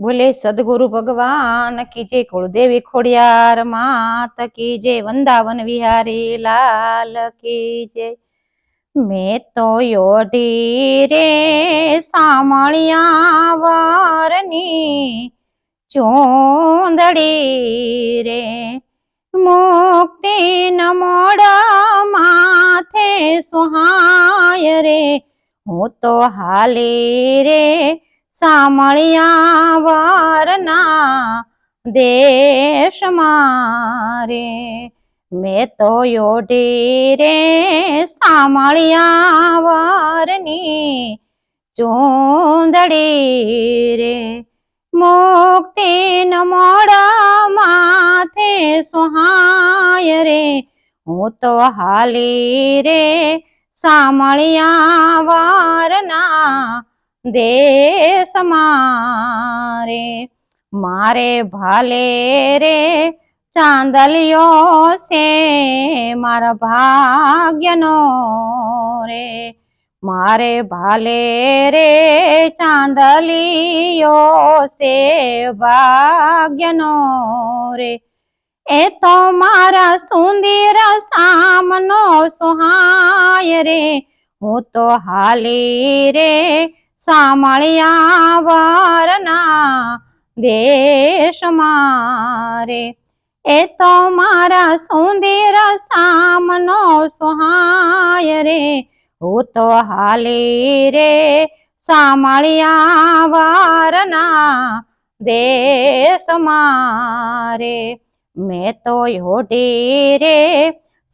બોલે, સદગુરુ ભગવાન કી જય કુળદેવી ખોડિયાર માત કી જય વંદાવન વિહારી લાલ કી જય. મેં તો યોઢી રે સામળિયા વારની ચોંદડી રે. મુક્તિ ન મોડા માથે સુહાય રે. હું તો હાલી રે સામળિયા વારના દેશ મારે. મેં તો યોઢી રે સામળિયા વારની ચૂંદડી રે. મુક્તિ ન મોડા માથે સુહાય રે. હું તો હાલી રે સામળિયા વારના દેશ મારે મારે ભાલે રે, ચાંદલિયો છે મારા ભાગ્યનો રે. મારે ભાલે રે, ચાંદલિયો છે ભાગ્યનો રે. એ તો મારા સુંદર સામનો સુહાય રે, હું તો હાલી રે સામળિયા વારના દેશ મારે એ તો મારા સુંદર સામનો સુહાય રે. હું તો હાલી રે સામળિયા વારના દેશ મારે મેં તો યોઢી રે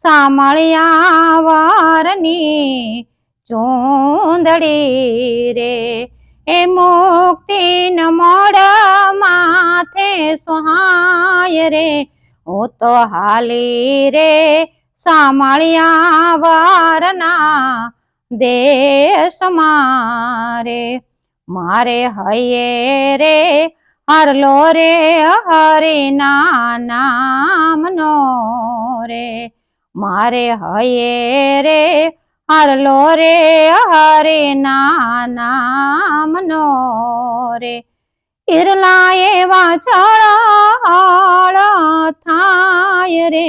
સામળિયા વારની ચૂંદડી રે, એ મુક્તિ ન મોડ માથે સુહાય રે. હું તો હાલી રે સામળિયા વારના દેશ મારે. મારે હૈયે રે, હરલો રે હરિના નામનો રે. મારે હૈયે રે હરલો રે, હરે નામનો રે. ઈરલા એવા ચળ થાય રે.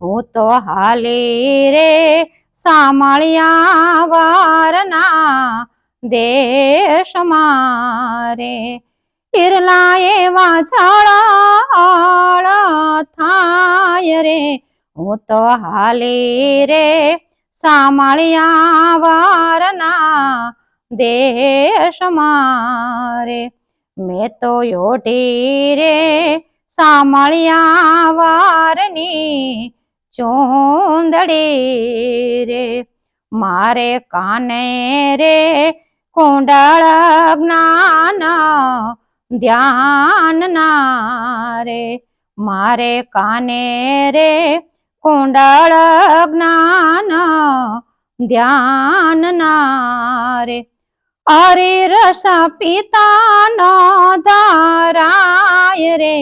હું તો હાલી રે સામળિયા વારના દેશ મારે ઈરલા એવા ચળ થાય રે. હું તો હાલી રે સામળિયા વારના દેશ મારે. મેં તો યોઢી રે સામળિયા વારની ચોંદડી રે. મારે કાને રે કુંડળ જ્ઞાન ધ્યાન ના રે. મારે કાને રે કુંડળ જ્ઞાન ધ્યાન નારે. અરે રસ પિતાનો ધારાય રે,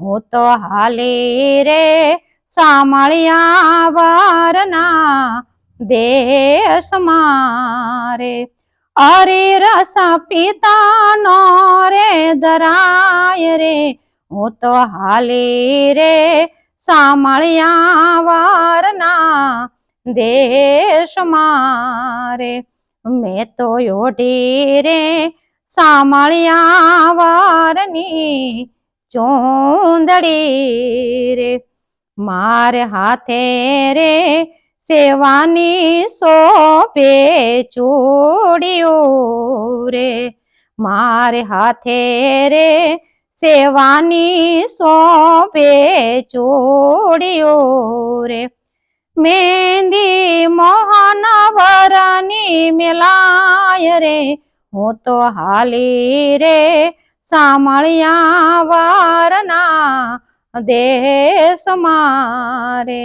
હું તો હાલે રે સામળિયા વારના દેશ મારે. અરે રસ પિતાનો રે ધરાય રે, હું તો હાલે રે સામળિયા વારના દેશ મારે. મેં તો યોઢી રે સામળિયા વારની ચોંદડી રે. મારે હાથે રે સેવાની સોપે ચોડ્યો રે. મારે હાથે રે સેવાની સોંપે ચૂડિયું રે. મેંદી મોહન વરની મેલાય રે. હું તો હાલી રે સામળિયા વારના દેશ મારે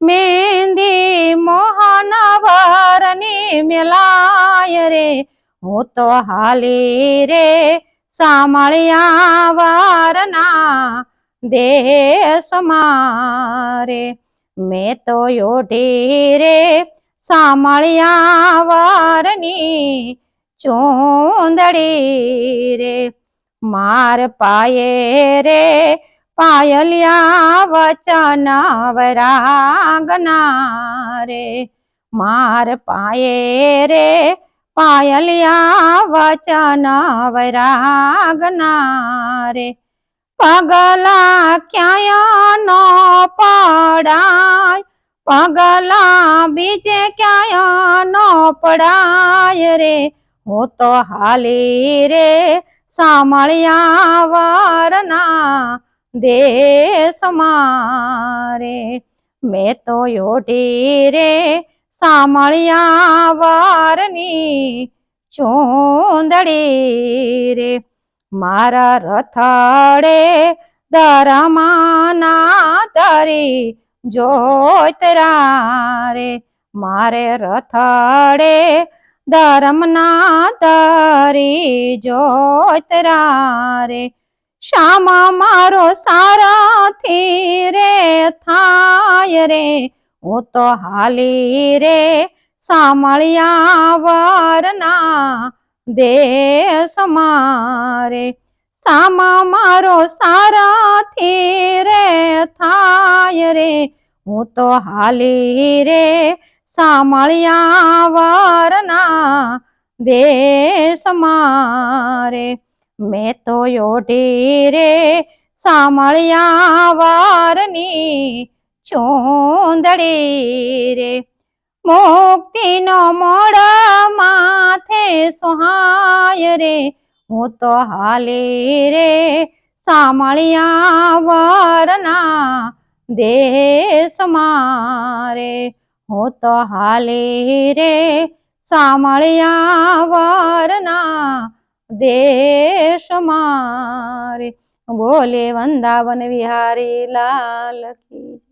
મેંદી મોહન વરની મેલાય રે. હું તો હાલી રે સામળિયા વારના દેશ મારે. મેં તો યોઢી રે સામળિયા વારની ચોંદડી રે. માર પાયે રે પાયલિયા વચન વરાગના રે માર પાયે રે પાયલિયા વચન વરાગના રે પગલા ક્યાંય નો પડાય? પગલા બીજે ક્યાંય નો પડાય રે? હું તો હાલી રે સામળિયા વારના દેશ મારે. મેં તો યોઢી રે સામળિયા વારની ચોંદડી રે. મારા રથડે દરમાના તરી જોતરા રે મારે રથડે ધર્મના તરી જોતરા રે શ્યામા મારો સારાથી રે થાય રે. હું તો હાલી રે સામળિયા વરના દેશ મારે. સામા મારો સારાથી રે થાય રે. હું તો હાલી રે સામળિયા વરના દેશ મારે. મેં તો યોઢી રે સામળિયા વરની ચૂંદડી રે. મુક્તિનો મોડ માથે સુહાય રે. હું તો હાલી રે સામળિયા વરના દેશ મારે. હું તો હાલી રે સામળિયા વરના દેશ મારે. બોલે વંદાવન વિહારી લાલ કી